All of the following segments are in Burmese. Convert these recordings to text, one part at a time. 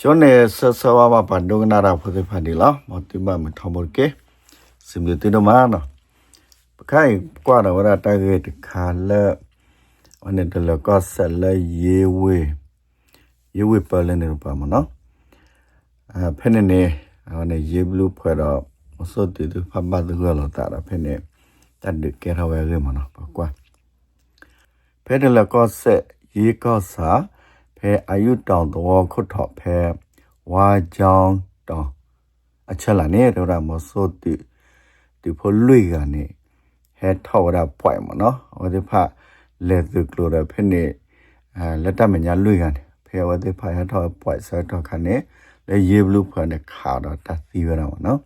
ကျောင်းနေဆဆဝါမပန်ဒုကနာရာဖိုသေဖန်ဒီလာမတိမမထမောကေစင်ဒီတမနာပခိုင်ကွာတော့ရတာကေတခါလဲဝနေတလကဆလဲယေဝေယေဝေပလနေပါမနော်အဖနေနေဝနေယေဘလူဖွဲ့တော့မစောတူတူဖတ်ပါတူလောတာဖနေတတ်ဒီကေရဝဲရမနော်ပကွာဖဲတလကဆက်ယေကောစာ ဖဲအာယုတောင်တော်ခုတ်ထော့ဖဲဝါကြောင်းတောင်အချက်လာနေတော့ရမစောတူဒီဖို့လွေကနေဟဲထောက်ရပွိုင်မနော်ဟောဒီဖလက်သူကလိုရဖဲနေအဲလက်တမညာလွေကနေဖဲဝဒီဖဟထောက်ပွိုင်ဆတ်တော့ခနဲ့လေယေဘလူဖနဲ့ခါတော့တသီရတော့နော်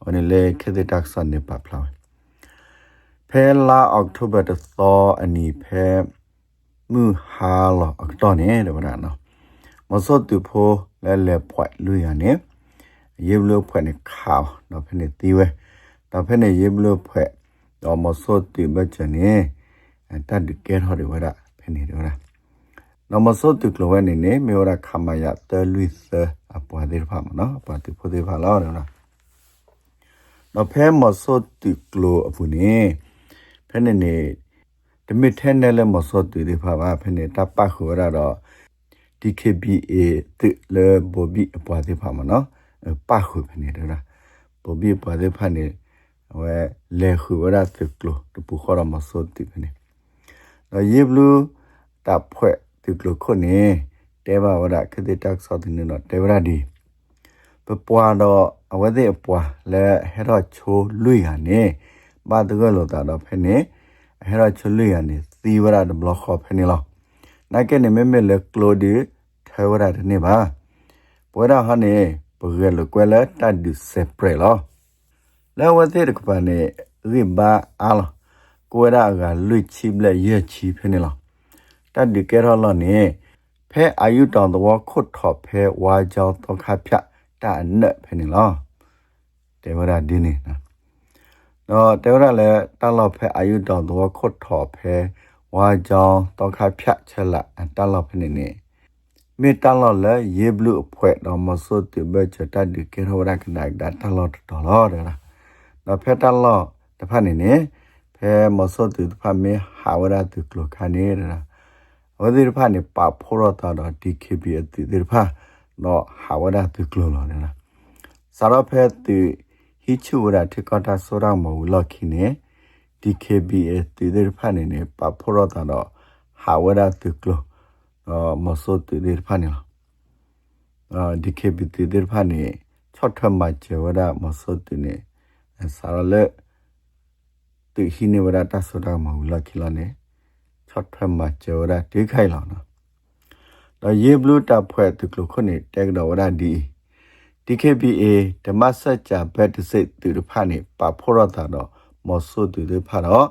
ဟောနေလေခေတတက်ဆန်နေပါဖလာဖဲလာအောက်တိုဘာတသောအနီဖဲ မှုဟာလောအတော့နေတယ်ဗလားနော်မစောတူဖိုလဲလဲပွိုင်လူရနေယေဘလူဖွက်နေခါတော့ဖဲနေတီဝဲတော့ဖဲနေယေဘလူဖွက်တော့မစောတူဘချနေတတ်ဒီကဲဟော်ဒီဝရဖဲနေတယ်ဗလားနော်မစောတူကလောဝဲနေနေမေရခမယတဲလူသအပွားဒီဖာမနော်အပွားဒီဖိုဒီဖာလာတယ်နော်နော်ဖဲမစောတူကလောအပူနေဖဲနေနေ တမစ်ထဲနဲ့လည်းမစောတူဒီဖာပါဖဲနေတပတ်ခေါ်ရတော့ DKBA တိလေဘောဘီအပွားဒီဖာမနော်ပတ်ခုဖဲနေတယ်လားဘောဘီပွားဒီဖာနေဝဲလေခုရတာတကလောတပူခေါ်ရမစောတူဖဲနေနော်ယေဘလူတပ်ဖွဲ့တကလောခုနေတဲဘာဝရခတိတက်ဆောက်တင်နော်တဲဗရာဒီပပွားတော့အဝဲတဲ့အပွားလဲဟဲတော့ချိုးလွိရနေဘာတကလောတာတော့ဖဲနေ ဟဲတော့ချိုးလွိရနေသီဝရဒဘလခေါ်ဖဲနေလောနိုင်ကနေမဲမဲလေကလိုဒီထဲဝရတဲ့နေပါပွဲရဟနေဘဂဲလကွဲလာတတ်ဒီဆေပရလောလဲဝတဲ့ကပနေရိဘာအာလကိုရကလွိချိဘလက်ရဲ့ချီဖဲနေလောတတ်ဒီကဲရောလော နေဖဲအာယုတောင်တော်ခုတ်ထော်ဖဲဝါကြောင်တော့ခါဖြတ်တာနက်ဖဲနေလောတေဝရဒီနေနော်တော့တေဝရလည်းတလောက်ဖဲအာယုတောင်တော်ခုတ်ထော်ဖဲဝါကြောင်တော့ခါဖြတ်ချက်လာတလောက်ဖဲနေနေမေတလောက်လည်းယေဘလူအဖွဲတော့မစိုးတဘချတတ်ဒီကေရောရကနိုင်ဒါတလောက်တော်လောတယ်လားတော့ဖဲတလောက်တစ်ဖက်နေနေဖဲမစိုးတတစ်ဖက်မေဟာဝရတုကလခနေရလားဝဒီရဖာနေပါဖိုရတာတော့ DKB အတိဒီရဖာတော့ဟာဝဒတုကလောလောနော်စာရဖက်တီ ဟိချူရထကတာဆိုရမဝလခိနေ DKB အတိဒီရဖာနေနေပါဖိုရတာတော့ဟာဝဒတုကလောတော့မဆိုတီဒီရဖာနေလားအာ DKB တီဒီရဖာနေချော့ထမချေဝဒမဆိုတီနေစာရလေတီဟိနေဝဒတာဆိုရမဝလခိလာနေချော့ထမချေဝဒတေခိုင်လာနော်တော့ယေဘလူးတပ်ဖွဲ့သူကလခုနေတက်တော်ဝရဒီ DKBA ဓမ္မစကြာဘက်တစိတ်သူတဖာနေပါဖောရတာတော့မော်ဆုသူတဖာတော့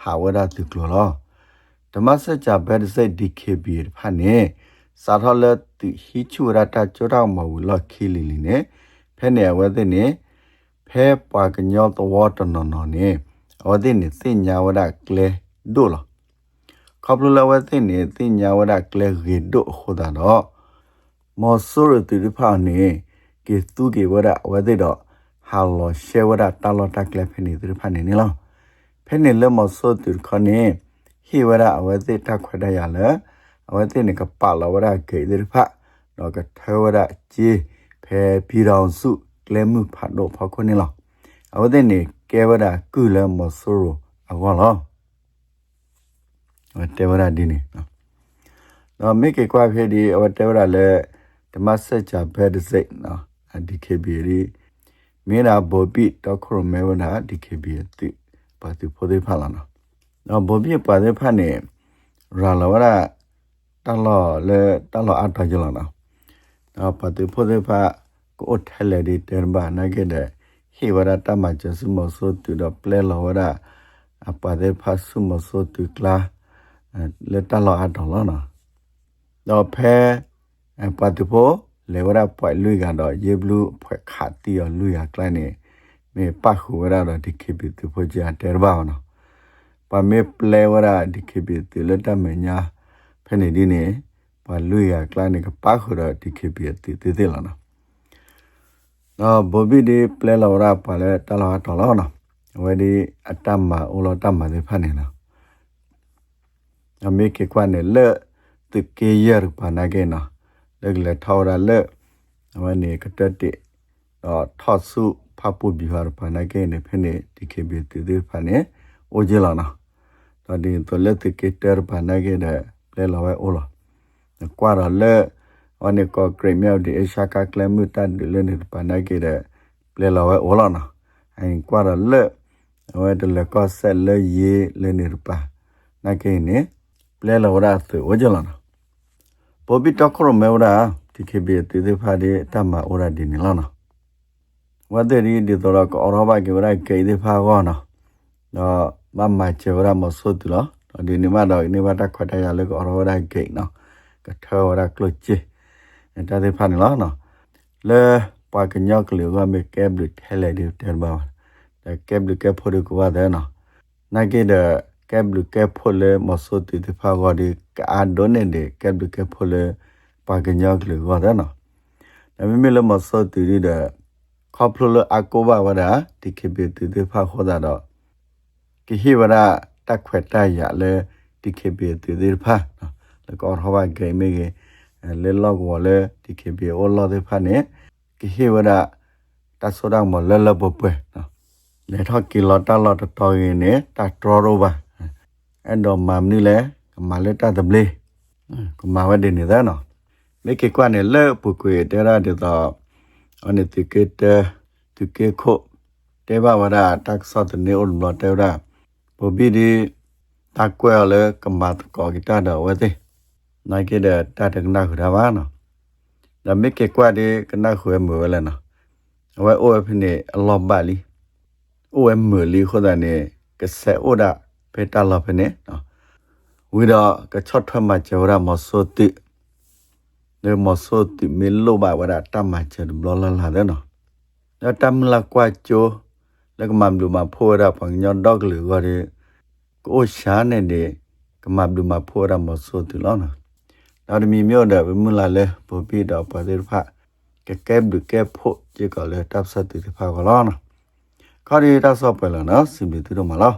ဟာဝရသူကလောဓမ္မစကြာဘက်တစိတ် DKBA တဖာနေစာထောလက်သူဟိချူရတာကြောတော့မဝလခီလီလီနေဖဲနေဝဲတဲ့နေဖဲပွာကညောတော်တနော်နော်နေအဝတဲ့နေစင်ညာဝရကလေဒိုလားခပလလဝသိနေသိညာဝဒကလေရေဒိုခိုဒါတော့မောဆိုရတူဖာနေ ကေသူကေဝဒဝသိတော့ဟာလောရှေဝဒတာလောတကလေဖနေတူဖာနေနေလောဖနေလမောဆိုတူခနေဟိဝဒအဝသိတခွဒရလဲအဝသိနေကပါလဝဒကေတူဖာတော့ကထေဝဒជីဖဲပြည်တော်စုကလေမှုဖတ်တော့ဖောက်ခွနေလောအဝသိနေကေဝဒကုလမောဆိုရအကောလောတေဝရဒီနေနော်တော့မိကေကွာဖေဒီအတေဝရလေဓမ္မစကြာဘက်ဒစိတ်နော် အဒီကေဘီရီမေရာဘောပိတော့ခရမေဝနာဒီကေဘီတိပါတိဖိုဒေဖလာနော်တော့ဘောပိပါဒေဖနေရာလဝရတလောလေတလောအတာကြလာနော်တော့ပါတိဖိုဒေဖကိုထဲလေဒီတေဘာနာကေတဲ့ဟိဝရတမချစမဆိုတူတော့ပလဲလောဝရအပါဒေဖဆုမဆိုတူကလာလက်တလောအတော်လောနော်တော့ဖဲပတ်တူဖို့ လေဝရပွိုင်လူကတော့ယေဘလူဖွက်ခါတီရလူရကလိုင်းနေမေပတ်ခူရတော့ဒီခိပိတူဖို့ကြာတဲဘာနော်ပမေပလေဝရဒီခိပိတူလက်တမညာဖဲနေဒီနေပပါလူရကလိုင်းကပါခရဒီခေပြတီတီတီလာနော်နော်ဘောဘီဒီပလဲလော်ရာပါလဲတလာတော်လောနော်ဝဲဒီအတ္တမအိုလောတမတွေဖတ်နေနော်အမေကေကွာနေလေတကေရပါနာကေနော် လက်လက်ထော်ရလေဝဲနေကတတိတော့ထော့စုဖပ်ပုဘီဟာပါနာကေနေဖနေဒီခေပြတီတီဖတ်နေအိုဂျလာနော်တော့ဒီတော့လက်တကေတရပါနာကေတဲ့လဲလော်ဝဲအိုလောကွာရလေအနိကောဂရိမြောက်ဒီအရှာကကလမှုတတ်ဒီလနေပနာကေတဲ့ပလေလောဝဲဝလာနာအင်ကွာရလေဝဲတလကောဆက်လေယေလနေပါနာကေနေပလေလောရာသဝကြလာနာ ပိုဘီတခရမေဝရာဒီခေဘီတေတေဖာဒီတမဩရာဒီနီလာနာဝတ်တဲ့ဒီဒီတော့ကောရောဘာကေဝရာကေဒီဖာကောနာတော့မမချေဝရာမဆုတ်လောဒီနေမတော့နေမတခွတ်တရလေကောရောရာကေနော်ကထောရကလချေတာတဲ့ဖာနေလားနော်လေပါကညောက်ကလေးကမေကဲဘလထဲလေဒီတဲဘာတဲ့ကဲဘလကဲဖို့ကဘာတဲ့နော်နာကေတဲ့ ကဲဘလကဲဖို့လေမဆုတ်တိဖာကောဒီကာဒိုနေတဲ့ကဲဘလကဲဖို့လေပါကညောက်ကလေးကတဲ့နော်ဒါပေမဲ့လည်းမဆုတ်တိတဲ့ခေါပလအကောဘာဝဒဒီကေဘတိတိဖာခေါ်တာတော့ကိဟိဝရတက်ခွက်တရလေဒီကေဘတိတိဖာနော် le ko hoba ge me ge le log wo le ti ke bi o lo de pha ne ki he wa da ta so da mo le le bo pwe no le tho ki lo ta lo to to yin ne ta tro ro ba en do mam ni le ma le ta de ble ko ma wa de ni da no me ke kwa ne le pu kwe de ra de da ane ti ke te ti ke kho te ba wa da ta so de ne o lo te ra bo bi di ta kwe le ka ma ko ki ta da wa de နိုင်ခဲ့တဲ့တတကနာခရပါနော်ဒါမိကေကွာဒီကနာခွေမဝလဲနော်ဝဲအိုဖနေအလောဘလီအိုမလီခေါ်တဲ့နေကဆဲအိုဒါ ဖေတာလဖနေနော်ဝီတော့ကချတ်ထမချေဝရမစောတိလေမစောတိမီလိုဘာဝရတမချေဘလလလာတဲ့နော်ဒါတမလာကွာချိုလကမမ်ဒူမဖိုးရပငညောဒေါကလီဝရီကိုရှာနေတယ်ကမမ်ဒူမဖိုးရမစောတိလောနော်နောက်တမီမြို့တဲ့ဝမလာလဲပပီတော့ပါတဲ့ဖာကကဲဘကဲဖို့ကြေကလဲတပ်ဆက်တဲ့ဖာကလောနော်ခါရီတပ်ဆော့ပဲလားနော်စင်ပြီးတို့မလား